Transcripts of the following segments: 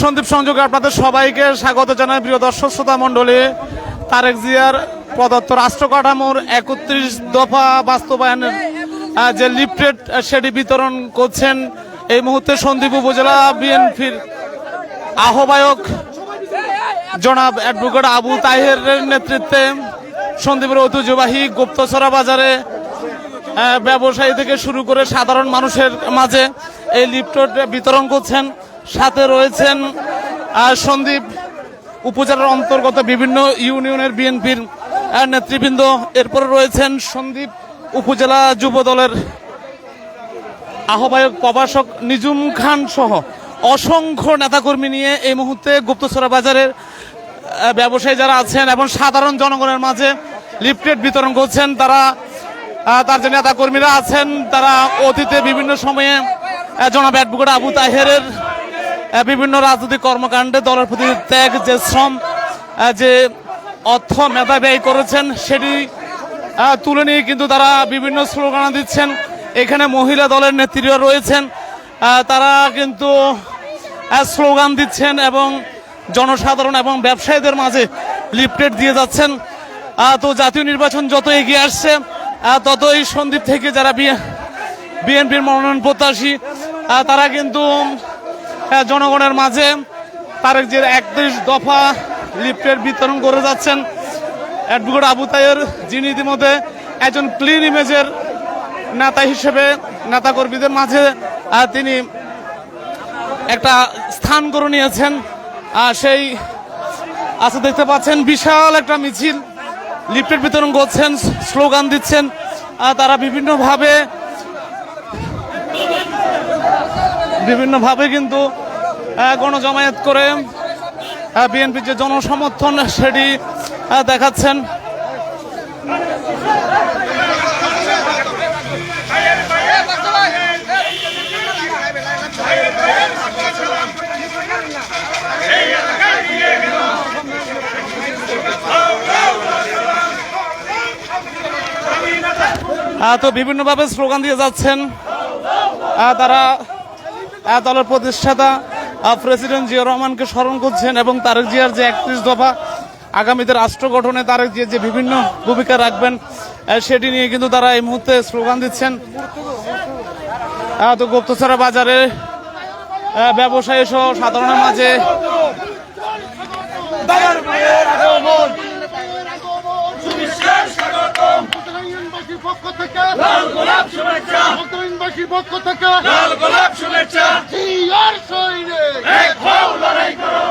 সন্দীপ সংযোগে আপনাদের সবাইকে স্বাগত জানাই প্রিয় দর্শক শ্রোতা মণ্ডলী। তারেক জিয়ার প্রদত্ত রাষ্ট্র কাঠামোর একত্রিশ দফা বাস্তবায়নের যে লিফলেট আহ, সেটি বিতরণ করছেন এই মুহূর্তে সন্দীপ উপজেলা বিএনপির আহ্বায়ক জনাব অ্যাডভোকেট আবু তাহেরের নেতৃত্বে সন্দীপের ঐতিহ্যবাহী গুপ্তছড়া বাজারে ব্যবসায়ী থেকে শুরু করে সাধারণ মানুষের মাঝে এই লিফলেট বিতরণ করছেন। সাথে রয়েছেন সন্দীপ উপজেলার অন্তর্গত বিভিন্ন ইউনিয়নের বিএনপির নেতৃবৃন্দ। এরপরে রয়েছেন সন্দীপ উপজেলা যুব দলের আহ্বায়ক, প্রভাষক নিজুম খান সহ অসংখ্য নেতাকর্মী নিয়ে এই মুহূর্তে গুপ্তচরা বাজারের ব্যবসায়ী যারা আছেন এবং সাধারণ জনগণের মাঝে লিফলেট বিতরণ করছেন, তারা তার যে নেতাকর্মীরা আছেন, তারা অতীতে বিভিন্ন সময়ে জনাব অ্যাডভোকেট আবু তাহেরের বিভিন্ন রাজনৈতিক কর্মকাণ্ডে দলের প্রতি ত্যাগ, যে শ্রম যে অর্থ মেধা ব্যয় করেছেন, সেটি তুলে নিয়ে কিন্তু তারা বিভিন্ন স্লোগান দিচ্ছেন। এখানে মহিলা দলের নেত্রীরা রয়েছেন। তারা কিন্তু স্লোগান দিচ্ছেন এবং জনসাধারণ এবং ব্যবসায়ীদের মাঝে লিফলেট দিয়ে যাচ্ছেন। তো জাতীয় নির্বাচন যত এগিয়ে আসছে ততই সন্দীপ থেকে যারা বিএনপির মনোনয়ন প্রত্যাশী তারা কিন্তু জনগণের মাঝে তারেক যে একত্রিশ দফা লিফলেট বিতরণ করে যাচ্ছেন। অ্যাডভোকেট আবু তাইয়ের যিনি ইতিমধ্যে একজন ক্লিন ইমেজের নেতা হিসেবে নেতাকর্মীদের মাঝে তিনি একটা স্থান করে নিয়েছেন। সেই আচ্ছা দেখতে পাচ্ছেন, বিশাল একটা মিছিল। লিফলেট বিতরণ করছেন, স্লোগান দিচ্ছেন। তারা বিভিন্নভাবে বিভিন্নভাবে কিন্তু গণজমায়েত করে বিএনপির যে জনসমর্থন, সেটি দেখাচ্ছেন। তো বিভিন্নভাবে স্লোগান দিয়ে যাচ্ছেন। তারা দলের প্রতিষ্ঠাতা প্রেসিডেন্ট জিয়া রহমানকে স্মরণ করছেন এবং তারেক জিয়ার যে একত্রিশ দফা আগামীতে রাষ্ট্র গঠনে তারেক জিয়া যে বিভিন্ন ভূমিকা রাখবেন সেটি নিয়ে কিন্তু তারা এই মুহূর্তে স্লোগান দিচ্ছেন। আহ, তো গুপ্তছড়া বাজারে ব্যবসায়ী সহ সাধারণের মাঝে পক্ষ থেকে লাল গোলাপ শুভেচ্ছা। পক্ষ থেকে লাল গোলাপ শুভেচ্ছা জিয়ার সৈনিক এক হও লড়াই করো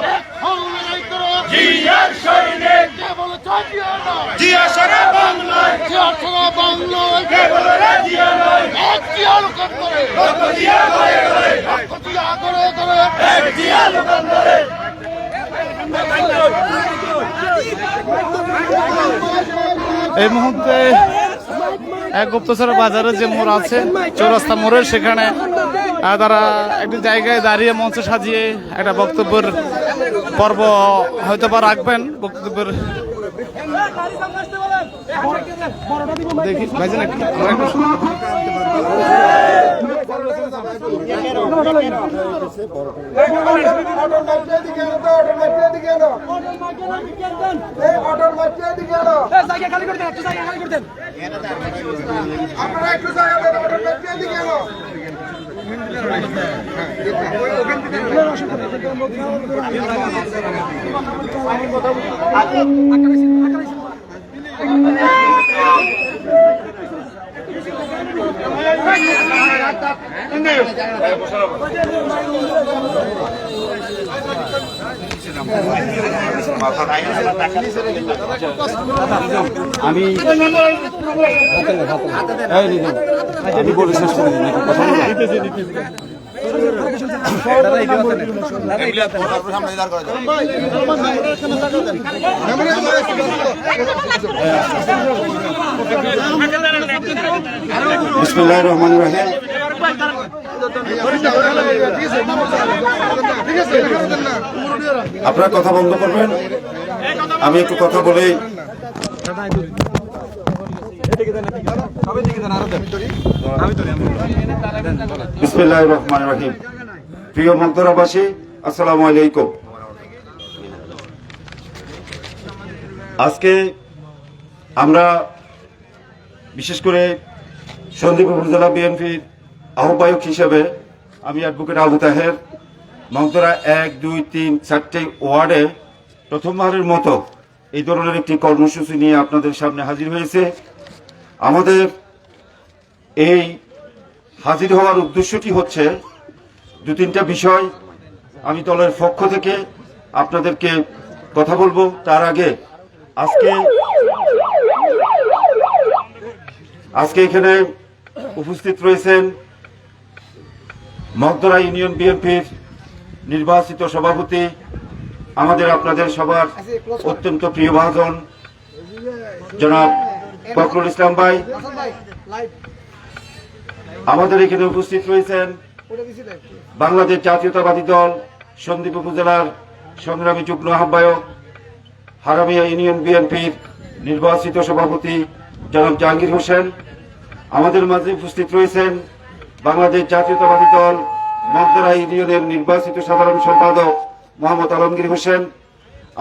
হও লড়াই করো জিয়ার সৈনিক কে বলে চাই জিয়া নয় জিয়া সারা বাংলায় জিয়া ছাড়া বাংলায় কে বলে রে জিয়া নয় এক জিয়া এই মুহূর্তে এক গুপ্তচর বাজারে যে মোড় আছে, চৌরাস্তা মোড়ের সেখানে তারা একটি জায়গায় দাঁড়িয়ে মঞ্চ সাজিয়ে একটা বক্তব্যের পর্ব হয়তো বা রাখবেন। বক্তব্যের দেখি, ভাইজান, একটু আমরা একটু জায়গা দেন অটোর শুনি। আমি এই নিজাম, আমি বলে শেষ করে দিন কথা বলব? বিসমিল্লাহির রহমানির আপনারা কথা বন্ধ করবেন আমি একটু কথা বলেই প্রিয় আলাইকুম। আজকে আমরা বিশেষ করে সন্দীপ উপজেলা বিএনপির আহ্বায়ক হিসেবে আমি অ্যাডভোকেট আবু তাহের, মগদরা এক, দুই, তিন, চারটে ওয়ার্ডে প্রথমবারের মতো এই ধরনের একটি কর্মসূচি নিয়ে আপনাদের সামনে হাজির হয়েছে। আমাদের এই হাজির হওয়ার উদ্দেশ্যটি হচ্ছে দু তিনটা বিষয় আমি দলের পক্ষ থেকে আপনাদেরকে কথা বলব। তার আগে আজকে আজকে এখানে উপস্থিত রয়েছেন মগদরা ইউনিয়ন বিএনপির নির্বাচিত সভাপতি, আমাদের আপনাদের সবার অত্যন্ত প্রিয় ভাজন, জনাব ফখরুল ইসলাম ভাই, আমাদের এখানে উপস্থিত রয়েছেন বাংলাদেশ জাতীয়তাবাদী দল সন্দীপ উপজেলার সংগ্রামী যুগ্ম আহ্বায়ক, হারামিয়া ইউনিয়ন বিএনপির নির্বাচিত সভাপতি জনাব জাহাঙ্গীর হোসেন। আমাদের মাঝে উপস্থিত রয়েছেন বাংলাদেশ জাতীয়তাবাদী দল মগদরা ইউনিয়নের নির্বাচিত সাধারণ সম্পাদক মোহাম্মদ আলমগীর হোসেন।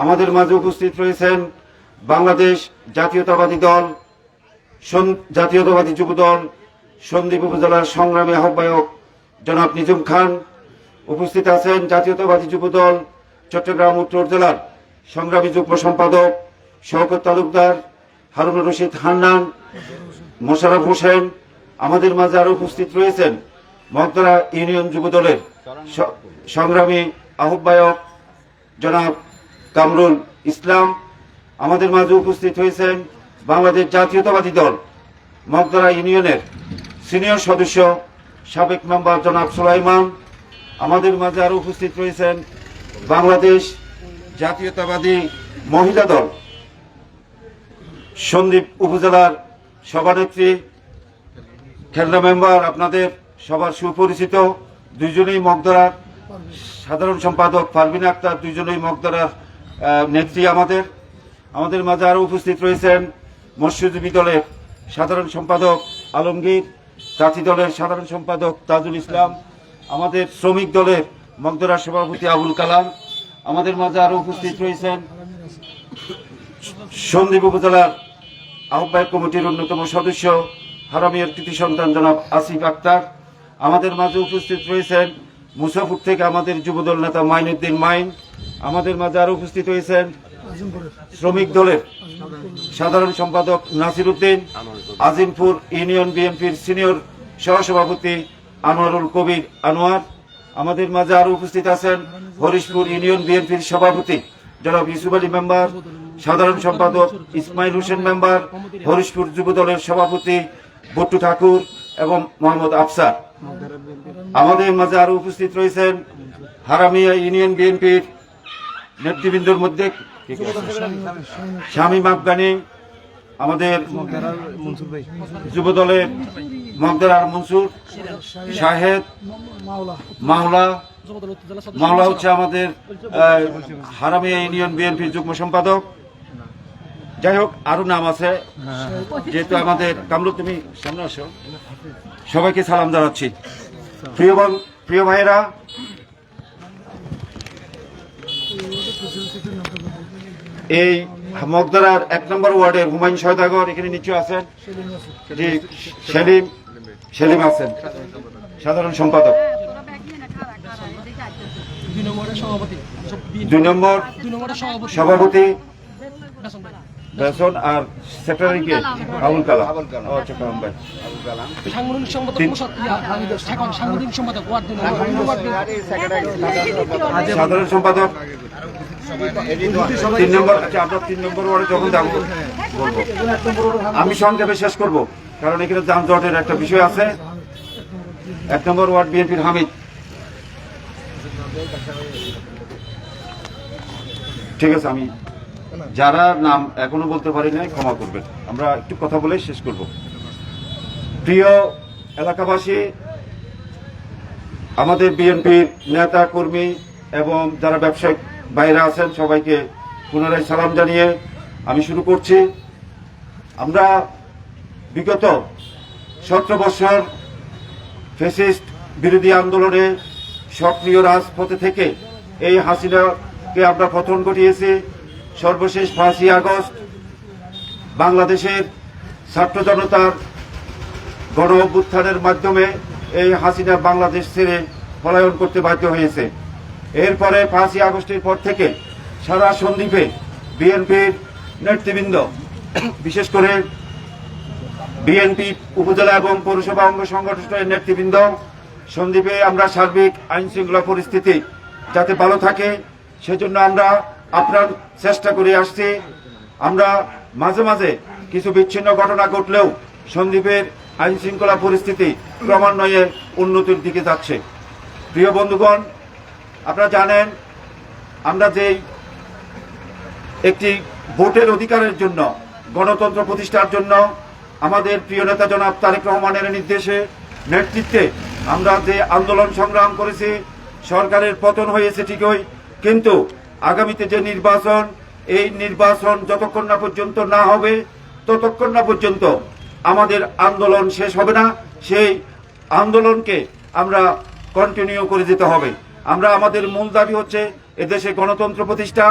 আমাদের মাঝে উপস্থিত রয়েছেন বাংলাদেশ জাতীয়তাবাদী দল জাতীয়তাবাদী যুব দল সন্দ্বীপ উপজেলার সংগ্রামী আহ্বায়ক জনাব নিজুম খান। উপস্থিত আছেন জাতীয়তাবাদী যুব দল চট্টগ্রাম উত্তর জেলার সংগ্রামী যুগ্ম সম্পাদক শওকত তালুকদার হারুনুর রশিদ হান্নান, মোশারফ হোসেন। আমাদের মাঝে আরও উপস্থিত রয়েছেন মগদরা ইউনিয়ন যুব দলের সংগ্রামী আহ্বায়ক জনাব কামরুল ইসলাম। আমাদের মাঝে উপস্থিত হয়েছেন বাংলাদেশ জাতীয়তাবাদী দল মগদরা ইউনিয়নের সিনিয়র সদস্য, সাবেক মেম্বার জনাব সুলাইমান। আমাদের মাঝে আরও উপস্থিত রয়েছেন বাংলাদেশ জাতীয়তাবাদী মহিলা দল। সন্দীপ উপজেলার সভানেত্রী, খেলনা মেম্বার আপনাদের সবার সুপরিচিত, দুজনেই মগদরার সাধারণ সম্পাদক পারভিন আক্তার দুইজনেই মগদরার নেত্রী আমাদের। আমাদের মাঝে আরও উপস্থিত রয়েছেন মৎস্যজীবী দলের সাধারণ সম্পাদক আলমগীর চাচি দলের সাধারণ সম্পাদক তাজুল ইসলাম, আমাদের শ্রমিক দলের মগদরা সভাপতি আবুল কালাম, আমাদের মাঝে আরও উপস্থিত রয়েছেন সন্দীপ উপজেলার আহ্বায়ক কমিটির অন্যতম সদস্য, হারামিয়ার কৃতি সন্তান জনাব আসিফ আক্তার, আমাদের মাঝে উপস্থিত রয়েছেন মুসাফুর থেকে আমাদের যুবদল নেতা মাইনুদ্দিন মাইন, আমাদের মাঝে আরও উপস্থিত হয়েছেন শ্রমিক দলের সাধারণ সম্পাদক নাসির উদ্দিন, আজিমপুর ইউনিয়ন বিএনপির সিনিয়র সহসভাপতি আনোয়ারুল কবির আনোয়ার, আমাদের মাঝে আরও উপস্থিত আছেন হরিশপুর ইউনিয়ন বিএনপির সভাপতি জনাব ইউসুফ আলী মেম্বার, সাধারণ সম্পাদক ইসমাইল হোসেন মেম্বার, হরিশপুর যুব দলের সভাপতি বট্টু ঠাকুর এবং মোহাম্মদ আফসার। আমাদের মাঝে আরও উপস্থিত রয়েছেন হারামিয়া ইউনিয়ন বিএনপির নেতৃবৃন্দর মধ্যে শামীম আফগানি আমাদের যুব দলের মগদার মনসুর, শাহেদ, মাওলা মাওলা হচ্ছে আমাদের হারামিয়া ইউনিয়ন বিএনপির যুগ্ম সম্পাদক। যাই হোক, আরও নাম আছে, যেহেতু আমাদের কামরুল তুমি সামনে আসো। সবাইকে সালাম জানাচ্ছি। প্রিয় প্রিয় ভাইয়েরা এই মগদারার এক নম্বর ওয়ার্ডের হুমায়ুন সয়দাগর এখানে নিচে আছেন। জি সেলিম সেলিম আছেন। সাধারণ সম্পাদক। দুই সভাপতি নম্বর সভাপতি। সভাপতি বেসন আর সেক্রেটারি কে? আবুল কালাম। ও আচ্ছা কালাম ভাই। সাংগঠনিক সম্পাদক। সাধারণ সম্পাদক। তিন নম্বর আচ্ছা আমরা তিন নম্বর ওয়ার্ডে যখন যাব, বলব। আমি সংক্ষেপে শেষ করব, কারণ এখানে যানজটের একটা বিষয় আছে। এক নম্বর ওয়ার্ড বিএনপির হামিদ। ঠিক আছে, আমি যারা নাম এখনও বলতে পারি নাই, ক্ষমা করবেন। আমরা একটু কথা বলে শেষ করব। প্রিয় এলাকাবাসী, আমাদের বিএনপির নেতা কর্মী এবং যারা ব্যবসায়িক বাইরে আছেন, সবাইকে পুনরায় সালাম জানিয়ে আমি শুরু করছি। আমরা বিগত সতেরো বছর ফেসিস্ট বিরোধী আন্দোলনে সক্রিয় রাজপথে থেকে এই হাসিনাকে আমরা পতন ঘটিয়েছি। সর্বশেষ পাঁচই আগস্ট বাংলাদেশের ছাত্র জনতার গণ অভ্যুত্থানের মাধ্যমে এই হাসিনা বাংলাদেশ ছেড়ে পলায়ন করতে বাধ্য হয়েছে। এরপরে পাঁচই আগস্টের পর থেকে সারা সন্দ্বীপে বিএনপির নেতৃবৃন্দ, বিশেষ করে বিএনপি উপজেলা এবং পৌরসভা অঙ্গ সংগঠনের নেতৃবৃন্দ, সন্দ্বীপে আমরা সার্বিক আইন শৃঙ্খলা পরিস্থিতি যাতে ভালো থাকে, সেজন্য আমরা আপনার চেষ্টা করে আসছি। আমরা মাঝে মাঝে কিছু বিচ্ছিন্ন ঘটনা ঘটলেও সন্দ্বীপের আইন শৃঙ্খলা পরিস্থিতি ক্রমান্বয়ে উন্নতির দিকে যাচ্ছে। প্রিয় বন্ধুগণ আপনারা জানেন, আমরা যেই একটি ভোটের অধিকারের জন্য, গণতন্ত্র প্রতিষ্ঠার জন্য আমাদের প্রিয় নেতা জনাব তারেক রহমানের নির্দেশে, নেতৃত্বে আমরা যে আন্দোলন সংগ্রাম করেছি, সরকারের পতন হয়েছে ঠিকই, কিন্তু আগামীতে যে নির্বাচন, এই নির্বাচন যতক্ষণ না পর্যন্ত না হবে, ততক্ষণ না পর্যন্ত আমাদের আন্দোলন শেষ হবে না, সেই আন্দোলনকে আমরা কন্টিনিউ করে যেতে হবে। আমরা আমাদের মূল দাবি হচ্ছে এদেশে গণতন্ত্র প্রতিষ্ঠা,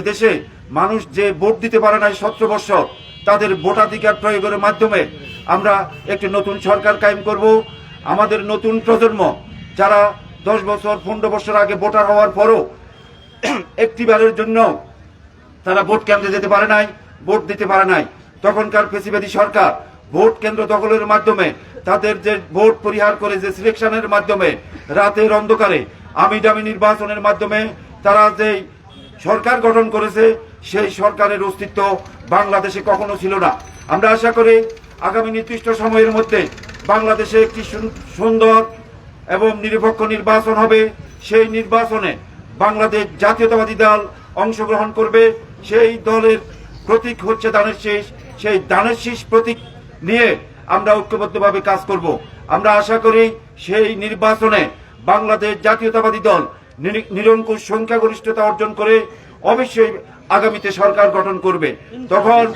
এদেশে মানুষ যে ভোট দিতে পারে নাই সতেরো বছর, তাদের ভোটাধিকার প্রয়োগের মাধ্যমে আমরা একটি নতুন সরকার কায়েম করব। আমাদের নতুন প্রজন্ম, যারা দশ বছর, পনেরো বছর আগে ভোটার হওয়ার পরও একটিবারের জন্য তারা ভোট কেন্দ্রে যেতে পারে নাই, ভোট দিতে পারে নাই। তখনকার ফেসিবাদী সরকার ভোট কেন্দ্র দখলের মাধ্যমে তাদের যে ভোট পরিহার করে যে সিলেকশনের মাধ্যমে রাতের অন্ধকারে আমি দামি নির্বাচনের মাধ্যমে তারা যে সরকার গঠন করেছে, সেই সরকারের অস্তিত্ব বাংলাদেশে কখনো ছিল না। আমরা আশা করি আগামী নির্দিষ্ট সময়ের মধ্যে বাংলাদেশে একটি সুন্দর এবং নিরপেক্ষ নির্বাচন হবে। সেই নির্বাচনে বাংলাদেশ জাতীয়তাবাদী দল অংশগ্রহণ করবে। সেই দলের প্রতীক হচ্ছে দানের শীষ। সেই দানের শীষ প্রতীক নিয়ে আমরা ঐক্যবদ্ধভাবে কাজ করব। আমরা আশা করি সেই নির্বাচনে বাংলাদেশ জাতীয়তাবাদী দল নির- নিরঙ্কুশ সংখ্যাগরিষ্ঠতা অর্জন করে অবশ্যই আগামীতে সরকার গঠন করবে। তখন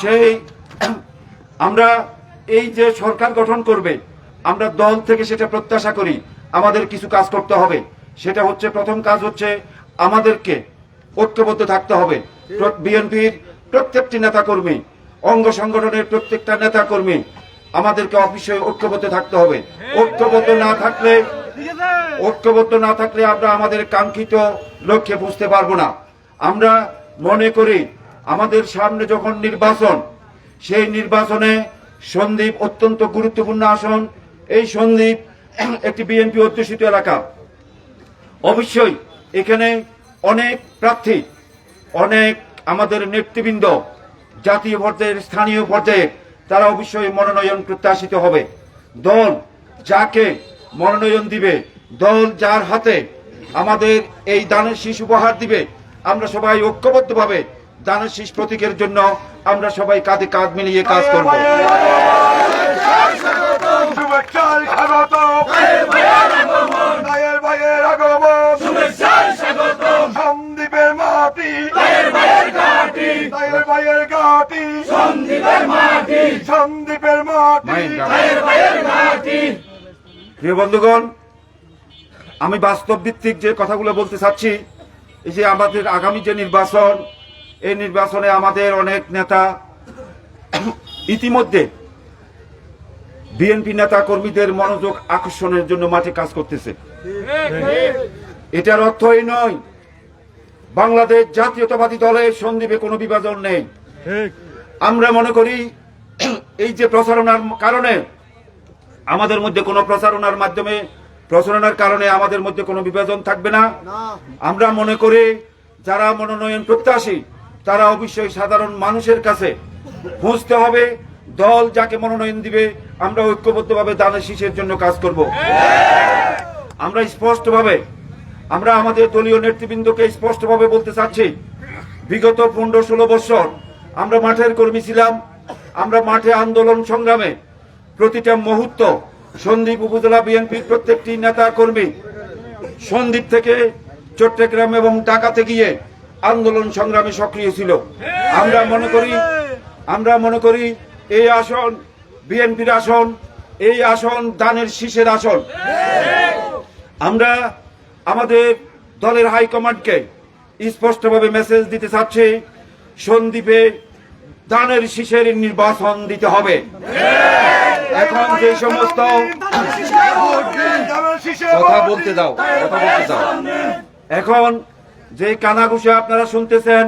সেই আমরা এই যে সরকার গঠন করবে, আমরা দল থেকে সেটা প্রত্যাশা করি, আমাদের কিছু কাজ করতে হবে। সেটা হচ্ছে, প্রথম কাজ হচ্ছে আমাদেরকে ঐক্যবদ্ধ থাকতে হবে। বিএনপির প্রত্যেকটি নেতাকর্মী, অঙ্গ সংগঠনের প্রত্যেকটা নেতাকর্মী, আমাদেরকে অবশ্যই ঐক্যবদ্ধ থাকতে হবে। ঐক্যবদ্ধ না থাকলে ঐক্যবদ্ধ না থাকলে আমরা আমাদের কাঙ্ক্ষিত লক্ষ্যে বুঝতে পারব না। আমরা মনে করি, আমাদের সামনে যখন নির্বাচন, সেই নির্বাচনে সন্দীপ অত্যন্ত গুরুত্বপূর্ণ আসন। এই সন্দীপ একটি বিএনপি অধ্যুষিত এলাকা। অবশ্যই এখানে অনেক প্রার্থী, অনেক আমাদের নেতৃবৃন্দ, জাতীয় পর্যায়ের, স্থানীয় পর্যায়ে তারা অবশ্যই মনোনয়ন প্রত্যাশিত হবে। দল যাকে মনোনয়ন দিবে দল যার হাতে আমাদের এই দানের শীষ উপহার দিবে আমরা সবাই ঐক্যবদ্ধভাবে দানের শীষ প্রতীকের জন্য আমরা সবাই কাঁধে কাঁধ মিলিয়ে কাজ করব। প্রিয় বন্ধুগণ আমি বাস্তব ভিত্তিক যে কথাগুলো বলতে চাচ্ছি, এই যে আমাদের আগামী যে নির্বাচন, এই নির্বাচনে আমাদের অনেক নেতা ইতিমধ্যে বিএনপি নেতা কর্মীদের মনোযোগ আকর্ষণের জন্য মাঠে কাজ করতেছে। এটার অর্থ এই নয়, বাংলাদেশ জাতীয়তাবাদী দলের সন্দীপে কোনো বিভাজন নেই। আমরা মনে করি, এই যে প্রচারণার কারণে আমাদের মধ্যে কোনো প্রচারণার মাধ্যমে প্রচারণার কারণে আমাদের মধ্যে কোনো বিভাজন থাকবে না। আমরা মনে করি যারা মনোনয়ন প্রত্যাশী তারা অবশ্যই সাধারণ মানুষের কাছে বুঝতে হবে দল যাকে মনোনয়ন দিবে আমরা ঐক্যবদ্ধভাবে দানের শীষের জন্য কাজ করব। আমরা স্পষ্টভাবে আমরা আমাদের দলীয় নেতৃবৃন্দকে স্পষ্টভাবে বলতে চাচ্ছি বিগত পনেরো ষোলো বছর আমরা মাঠের কর্মী ছিলাম আমরা মাঠে আন্দোলন সংগ্রামে প্রতিটা মুহূর্ত সন্দীপ উপজেলা বিএনপির প্রত্যেকটি নেতা কর্মী সন্দ্বীপ থেকে চট্টগ্রাম এবং ঢাকাতে গিয়ে আন্দোলন সংগ্রামে সক্রিয় ছিল। আমরা মনে করি, আমরা মনে করি এই আসন, বিএনপির আসন, এই আসন দানের শীষের আসন। আমরা আমাদের দলের হাইকমান্ডকে স্পষ্টভাবে মেসেজ দিতে চাচ্ছি, সন্দীপে দানের শীষের নির্বাচন দিতে হবে। এখন যে সমস্ত কথা বলতে দাও, কথা বলতে দাও। এখন যে কানাঘুষে আপনারা শুনতেছেন,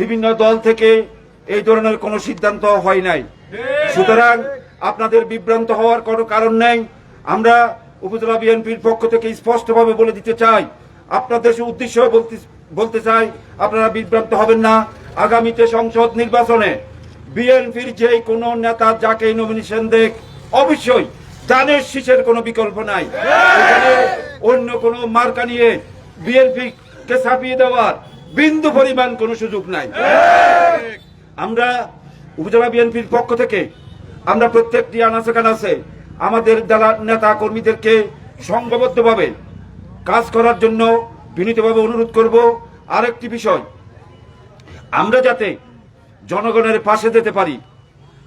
বিভিন্ন দল থেকে এই ধরনের কোনো সিদ্ধান্ত হয় নাই। সুতরাং আপনাদের বিভ্রান্ত হওয়ার কোনো কারণ নেই। আমরা উপজেলা বিএনপির পক্ষ থেকে স্পষ্টভাবে বলে দিতে চাই, আপনাদের উদ্দেশ্য বলতে চাই, আপনারা বিভ্রান্ত হবেন না। আগামীতে সংসদ নির্বাচনে বিএনপির যে কোনো নেতা যাকে নমিনেশন দেখ, অবশ্যই দানের শীষের কোনো বিকল্প নাই। অন্য কোনো মার্কা নিয়ে বিএনপি কে ছাপিয়ে দেওয়ার বিন্দু পরিমাণ কোনো সুযোগ নাই। আমরা উপজেলা বিএনপির পক্ষ থেকে আমরা প্রত্যেকটি আনাচে কানাচে আমাদের নেতা কর্মীদেরকে সংঘবদ্ধভাবে কাজ করার জন্য বিনীতভাবে অনুরোধ করব। আরেকটি বিষয় আমরা যাতে জনগণের পাশে যেতে পারি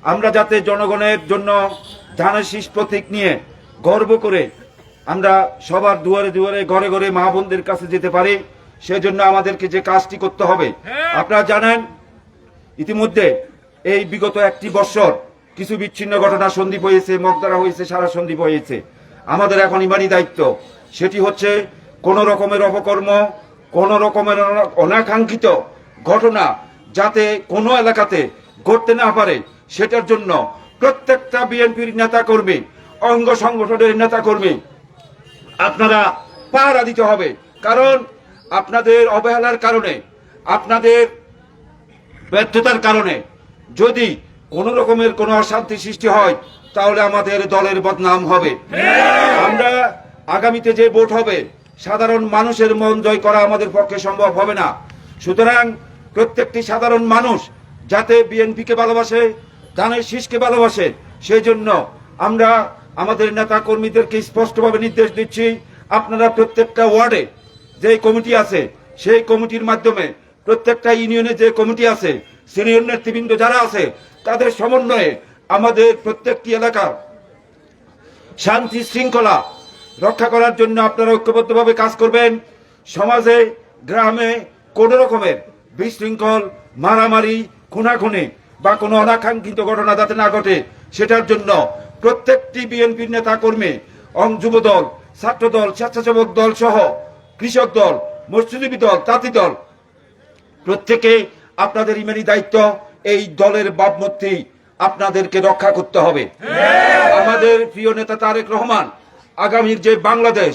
আমরা যাতে জনগণের জন্য ধানের শীষ প্রতীক নিয়ে গর্ব করে আমরা সবার দুয়ারে দুয়ারে ঘরে ঘরে মা বোনদের কাছে যেতে পারি সেজন্য আমাদেরকে যে কাজটি করতে হবে। আপনারা জানেন ইতিমধ্যে এই বিগত একটি বছর কিছু বিচ্ছিন্ন ঘটনা সন্দীপ হয়েছে মগদারা হয়েছে সারা সন্দীপ হয়েছে। আমাদের এখন ইমানি দায়িত্ব। সেটি হচ্ছে কোন রকমের অপকর্ম কোন রকমের অনা- অনাকাঙ্ক্ষিত ঘটনা যাতে কোনো এলাকাতে ঘটতে না পারে, সেটার জন্য প্রত্যেকটা বিএনপির নেতা কর্মী অঙ্গ সংগঠনের নেতা কর্মী আপনারা পাহারা দিতে হবে। কারণ আপনাদের অবহেলার কারণে, আপনাদের ব্যর্থতার কারণে যদি কোন রকমের কোনো অশান্তি সৃষ্টি হয়, তাহলে আমাদের দলের বদনাম হবে। আমরা আগামীতে যে ভোট হবে, সাধারণ মানুষের মন জয় করা আমাদের পক্ষে সম্ভব হবে না। সুতরাং প্রত্যেকটি সাধারণ মানুষ যাতে বিএনপিকে ভালোবাসে ধানের শীষকে ভালোবাসে, সেই জন্য আমরা আমাদের নেতা কর্মীদেরকে স্পষ্টভাবে নির্দেশ দিচ্ছি, আপনারা প্রত্যেকটা ওয়ার্ডে যে কমিটি আছে, সেই কমিটির মাধ্যমে প্রত্যেকটা ইউনিয়নে যে কমিটি আছে, সিনিয়র নেতৃবৃন্দ যারা আছে, তাদের সমন্বয়ে আমাদের প্রত্যেকটি এলাকা শান্তি শৃঙ্খলা রক্ষা করার জন্য আপনারা ঐক্যবদ্ধভাবে কাজ করবেন। সমাজে, গ্রামে কোন রকমের বিশৃঙ্খল, মারামারি, খুনাখুনি বা কোনো অনাকাঙ্ক্ষিত ঘটনা যাতে না ঘটে, সেটার জন্য প্রত্যেকটি বিএনপির নেতা কর্মী অং যুব দল ছাত্র দল স্বেচ্ছাসেবক দল সহ কৃষক দল, মৎস্যজীবী দল, তাঁতি দল, প্রত্যেকে আপনাদের ইমেনি দায়িত্ব এই দলের বাবমূর্তি আপনাদেরকে রক্ষা করতে হবে। আমাদের প্রিয় নেতা তারেক রহমান, আগামীর যে বাংলাদেশ,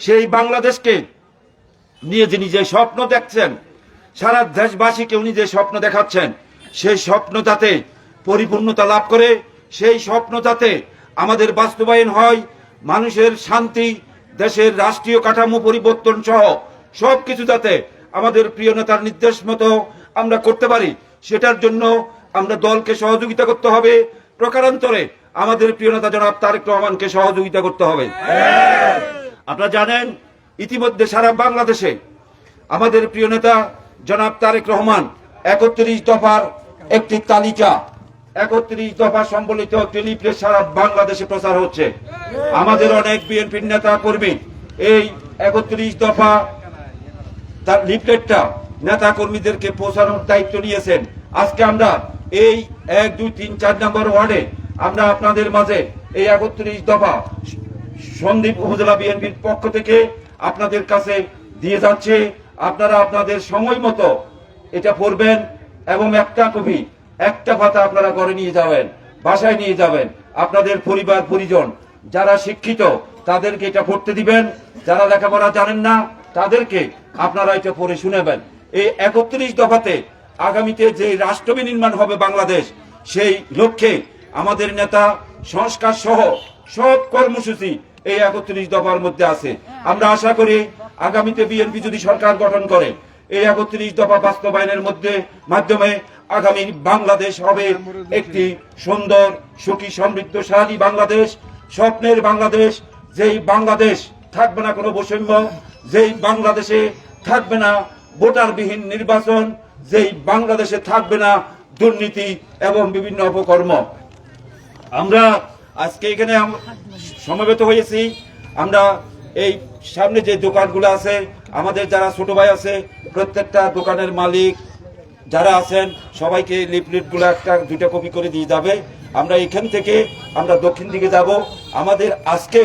সেই বাংলাদেশকে নিয়ে যিনি যে স্বপ্ন দেখছেন সারা দেশবাসীকে উনি যে স্বপ্ন দেখাচ্ছেন সেই স্বপ্ন যাতে পরিপূর্ণতা লাভ করে সেই স্বপ্ন যাতে আমাদের বাস্তবায়ন হয় মানুষের শান্তি দেশের রাষ্ট্রীয় কাঠামো পরিবর্তন সহ সবকিছু যাতে আমাদের প্রিয় নেতার নির্দেশ মতো আমরা করতে পারি সেটার জন্য আমরা দলকে সহযোগিতা করতে হবে। প্রকারান্তরে আমাদের প্রিয় নেতা জনাব তারেক রহমানকে সহযোগিতা করতে হবে। আপনারা জানেন ইতিমধ্যে সারা বাংলাদেশে আমাদের প্রিয় নেতা জনাব তারেক রহমান, একত্রিশ দফার একটি তালিকা, একত্রিশ দফা সম্বলিত একটি সারা বাংলাদেশে প্রচার হচ্ছে। আমাদের অনেক বিএনপির নেতা কর্মী এই একত্রিশ দফা তার লিফলেটটা নেতা কর্মীদেরকে পৌঁছানোর দায়িত্ব নিয়েছেন। আজকে আমরা এই এক, দুই, তিন, চার নম্বর ওয়ার্ডে আমরা আপনাদের মাঝে এই একত্রিশ দফা সন্দীপ উপজেলা বিএনপির পক্ষ থেকে আপনাদের কাছে দিয়ে যাচ্ছে। আপনারা আপনাদের সময় মতো এটা পড়বেন এবং একটা কবি একটা পাতা আপনারা ঘরে নিয়ে যাবেন, বাসায় নিয়ে যাবেন। আপনাদের পরিবার, পরিজন যারা শিক্ষিত, তাদেরকে এটা পড়তে দিবেন। যারা লেখাপড়া জানেন না, তাদেরকে আপনারা এটা পড়ে শুনেবেন। এই একত্রিশ দফাতে আগামীতে যে রাষ্ট্র বিনির্মাণ হবে বাংলাদেশ, সেই লক্ষ্যে আমাদের নেতা, সংস্কার সহ সব কর্মসূচি এই একত্রিশ দফার মধ্যে আছে। আমরা আশা করি আগামীতে বিএনপি যদি সরকার গঠন করে, এই একত্রিশ দফা বাস্তবায়নের মধ্যে, মাধ্যমে আগামী বাংলাদেশ হবে একটি সুন্দর, সুখী, সমৃদ্ধশালী বাংলাদেশ। স্বপ্নের বাংলাদেশ, যেই বাংলাদেশ থাকবে না কোনো বৈষম্য, যেই বাংলাদেশে থাকবে না ভোটারবিহীন নির্বাচন, যেই বাংলাদেশে থাকবে না দুর্নীতি এবং বিভিন্ন অপকর্ম। আমরা আজকে এখানে সমবেত হয়েছি। আমরা এই সামনে যে দোকানগুলো আছে, আমাদের যারা ছোট ভাই আছে, প্রত্যেকটা দোকানের মালিক যারা আছেন, সবাইকে লিফলেটগুলো একটা, দুইটা কপি করে দিয়ে যাবে। আমরা এখান থেকে আমরা দক্ষিণ দিকে যাব। আমাদের আজকে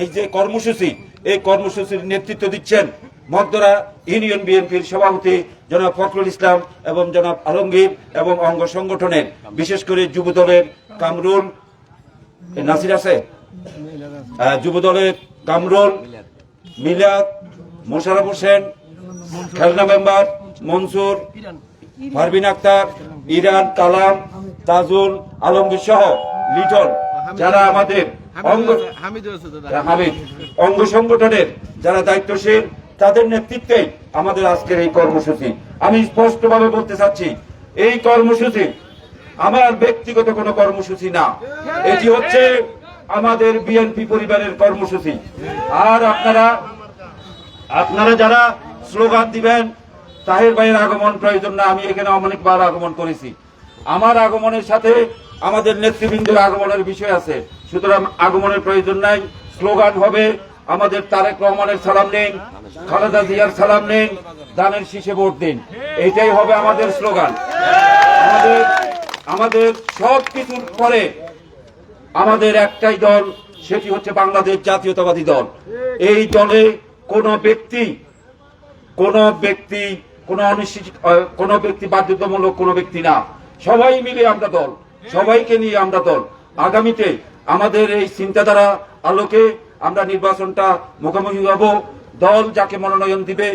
এই যে কর্মসূচি, এই কর্মসূচির নেতৃত্ব দিচ্ছেন মগদরা ইউনিয়ন বিএনপির সভাপতি জনাব ফখরুল ইসলাম এবং জনাব আলমগীর এবং অঙ্গ সংগঠনের, বিশেষ করে যুব দলের কামরুল নাসির আছে? যুব দলের কামরুল মিলাদ মোশারফ হোসেন খেলনা মেম্বার মনসুর পারভিন আক্তার ইরান কালাম তাজুল আলমগীর সহ লিটন যারা আমাদের অঙ্গ হামিদ। অঙ্গ সংগঠনের যারা দায়িত্বশীল তাদের নেতৃত্বে আমাদের আজকের এই কর্মসূচি। আমি স্পষ্টভাবে বলতে চাচ্ছি এই কর্মসূচি আমার ব্যক্তিগত কোনো কর্মসূচি না। এটি হচ্ছে আমাদের বিএনপি পরিবারের কর্মসূচি। আর আপনারা আপনারা যারা স্লোগান দিবেন, তাহের ভাইয়ের আগমন প্রয়োজন না, আমি এখানে অনেকবার আগমন করেছি। আমার আগমনের সাথে আমাদের নেতৃবৃন্দের আগমনের বিষয় আছে। সুতরাং আগমনের প্রয়োজন নাই, স্লোগান হবে, আমাদের তারেক রহমানের সালাম নিন, খালেদা জিয়ার সালাম নিন, দানের শীষে ভোট দিন। এইটাই হবে আমাদের স্লোগান। আমাদের আমাদের সব কিছুর পরে আমাদের একটাই দল, সেটি হচ্ছে বাংলাদেশ জাতীয়তাবাদী দল। এই দলে কোনো ব্যক্তি, কোন ব্যক্তি, কোন অনিশ্চিত কোন ব্যক্তি বাধ্যতামূলক কোন ব্যক্তি না। সবাই মিলে আমরা দল, সবাইকে নিয়ে আমরা দল। আগামীতে আমাদের এই চিন্তাধারা আলোকে আমরা নির্বাচনটা মুখোমুখি হব। দল যাকে মনোনয়ন দিবে,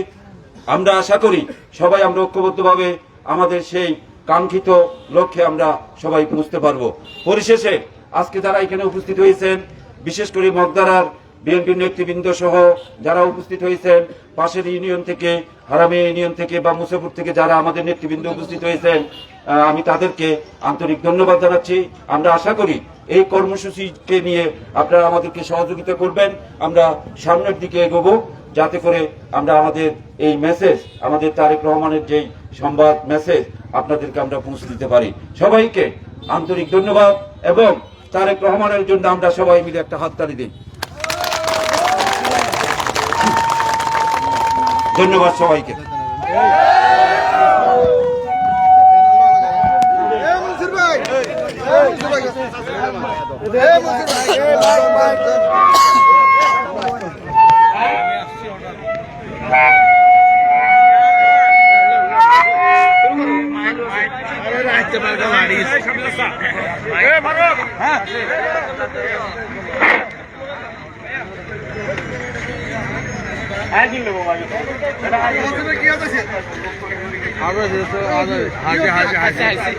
আমরা আশা করি সবাই আমরা ঐক্যবদ্ধভাবে আমাদের সেই কাঙ্ক্ষিত লক্ষ্যে আমরা সবাই পৌঁছতে পারব। পরিশেষে আজকে যারা এখানে উপস্থিত হয়েছেন, বিশেষ করে মগদারার বিএনপির নেতৃবৃন্দ সহ যারা উপস্থিত হয়েছেন, পাশের ইউনিয়ন থেকে, হারামে ইউনিয়ন থেকে বা মুসাফুর থেকে যারা আমাদের নেতৃবৃন্দ উপস্থিত হয়েছেন আমি তাদেরকে আন্তরিক ধন্যবাদ জানাচ্ছি। আমরা আশা করি এই কর্মসূচিকে নিয়ে আপনারা আমাদেরকে সহযোগিতা করবেন। আমরা সামনের দিকে এগোবো, যাতে করে আমরা আমাদের এই মেসেজ আমাদের তারেক রহমানের যেই সংবাদ মেসেজ আপনাদেরকে আমরা পৌঁছে দিতে পারি। সবাইকে আন্তরিক ধন্যবাদ এবং তারেক রহমানের জন্য আমরা সবাই মিলে একটা হাততালি দিই। ধন্যবাদ সবাইকে। Hey, দেখতে পারবেন হারিস আগে হাসি। হাসি হাসি।